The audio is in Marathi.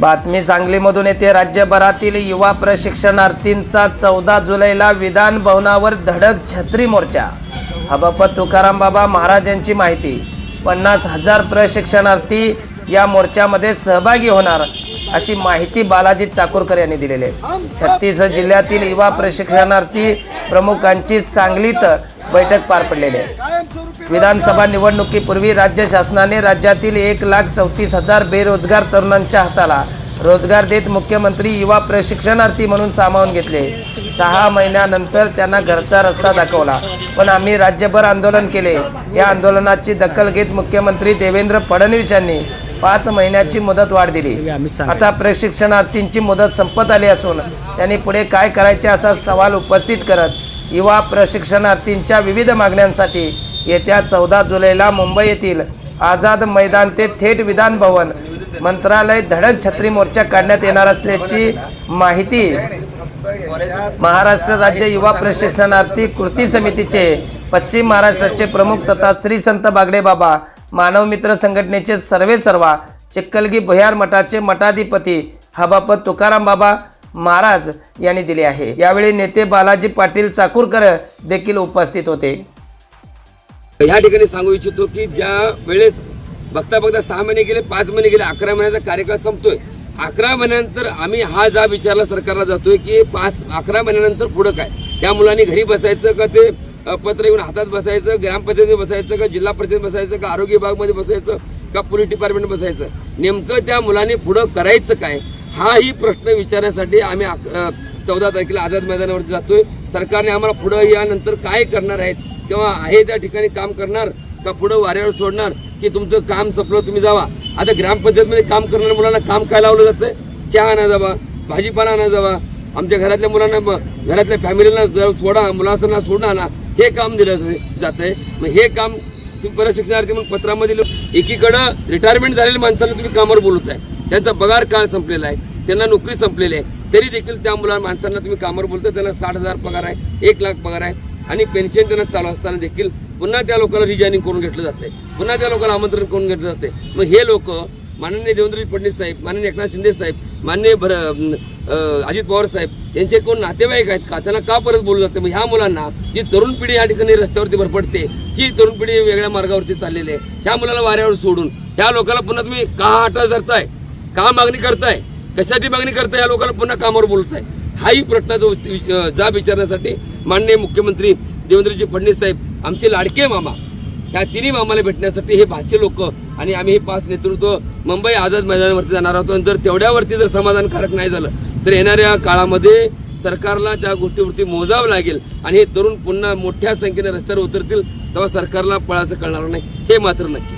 बातमी सांगलीमधून येथे राज्यभरातील युवा प्रशिक्षणार्थींचा चौदा जुलैला विधान भवनावर धडक छत्री मोर्चा. हबापत तुकाराम बाबा महाराज यांची माहिती. पन्नास हजार प्रशिक्षणार्थी या मोर्चामध्ये सहभागी होणार अशी माहिती बालाजी चाकूरकर यांनी दिलेली आहे. छत्तीस जिल्ह्यातील युवा प्रशिक्षणार्थी प्रमुखांची सांगलीत बैठक पार पडलेली आहे. विधानसभा निवडणुकीपूर्वी राज्य शासनाने राज्यातील एक लाख चौतीस हजार बेरोजगार तरुणांच्या हाताला रोजगार देत मुख्यमंत्री युवा प्रशिक्षणार्थी म्हणून सामावून घेतले. सहा महिन्यानंतर त्यांना घरचा रस्ता दाखवला पण आम्ही राज्यभर आंदोलन केले. या आंदोलनाची दखल घेत मुख्यमंत्री देवेंद्र फडणवीस यांनी पाच महिन्याची मुदत वाढ दिली. आता प्रशिक्षणार्थींची मुदत संपत आली असून त्यांनी पुढे काय करायचे असा सवाल उपस्थित करत युवा प्रशिक्षणार्थींच्या विविध मागण्यांसाठी येत्या चौदा जुलैला मुंबई येथील आझाद मैदान ते थेट विधान भवन मंत्रालय धडक छत्री मोर्चा काढण्यात येणार असल्याची माहिती महाराष्ट्र राज्य युवा प्रशिक्षणार्थी कृती समितीचे पश्चिम महाराष्ट्राचे प्रमुख तथा श्री संत बागडे बाबा मानव मित्र संघटनेचे सर्वे सर्वा चिक्कलगी भुयार मठाचे मठाधिपती हबापत तुकाराम बाबा महाराज यांनी दिले आहे. यावेळी नेते बालाजी पाटील चाकूरकर देखील उपस्थित होते. या ठिकाणी सांगू इच्छितो की ज्या वेळेस बघता बघता सहा महिने गेले पाच महिने गेले अकरा महिन्याचा कार्यकाळ संपतोय. अकरा महिन्यानंतर आम्ही हा जा विचारला सरकारला जातोय की पाच अकरा महिन्यानंतर पुढं काय? त्या मुलांनी घरी बसायचं का ते पत्र येऊन हातात बसायचं ग्रामपंचायतीत बसायचं का जिल्हा परिषद बसायचं का आरोग्य विभागमध्ये बसायचं का पोलीस डिपार्टमेंट बसायचं? नेमकं त्या मुलांनी पुढं करायचं काय? हाही प्रश्न विचारण्यासाठी आम्ही चौदा तारखेला आझाद मैदानावरती जातोय. सरकारने आम्हाला पुढं यानंतर काय करणार आहेत किंवा आहे त्या ठिकाणी काम करणार का पुढं वाऱ्यावर सोडणार की तुमचं काम संपलं तुम्ही जावा. आता ग्रामपंचायतमध्ये काम करणाऱ्या मुलांना काम काय लावलं जातं चहा आणा जावा भाजीपाला आणा जावा. आमच्या घरातल्या मुलांना घरातल्या फॅमिलीला सोडा मुलांना सोडा ना हे काम दिलं जात आहे मग हे काम तुम्ही परत शिक्षणार्थी म्हणून पत्रामध्ये एकीकडं रिटायरमेंट झालेल्या माणसांना तुम्ही कामावर बोलत आहे त्यांचा पगार काळ संपलेला आहे. त्यांना नोकरी संपलेली आहे. तरी देखील त्या मुला माणसांना तुम्ही कामावर बोलता त्यांना साठ हजार पगार आहे एक लाख पगार आहे आणि पेन्शन त्यांना चालू असताना देखील पुन्हा त्या लोकांना रिजायनिंग करून घेतलं जाते पुन्हा त्या लोकांना आमंत्रण करून घेतलं जाते मग हे लोक माननीय देवेंद्र फडणवीस साहेब माननीय एकनाथ शिंदे साहेब माननीय भर अजित पवार साहेब यांचे कोण नातेवाईक आहेत का? त्यांना का परत बोलू जाते मग ह्या मुलांना जी तरुण पिढी या ठिकाणी रस्त्यावरती भरपडते ही तरुण पिढी वेगळ्या मार्गावरती चाललेली आहे. ह्या मुलाला वाऱ्यावर सोडून ह्या लोकांना पुन्हा तुम्ही का हटा धरताय? का मागणी करताय? कशाची मागणी करता या लोकांना पुन्हा कामावर बोलताय. हाही प्रश्नाचा उच- जाब विचारण्यासाठी माननीय मुख्यमंत्री देवेंद्रजी फडणवीस साहेब आमचे लाडके मामा त्या तिन्ही मामाला भेटण्यासाठी हे भाचे लोक आणि आम्ही हे पाच नेतृत्व मुंबई आझाद मैदानावरती जाणार आहोत. आणि जर तेवढ्यावरती जर समाधानकारक नाही झालं तर येणाऱ्या काळामध्ये सरकारला त्या गोष्टीवरती मोजावं लागेल आणि हे तरुण पुन्हा मोठ्या संख्येने रस्त्यावर उतरतील तेव्हा सरकारला पळाचं कळणार नाही. हे मात्र नक्की.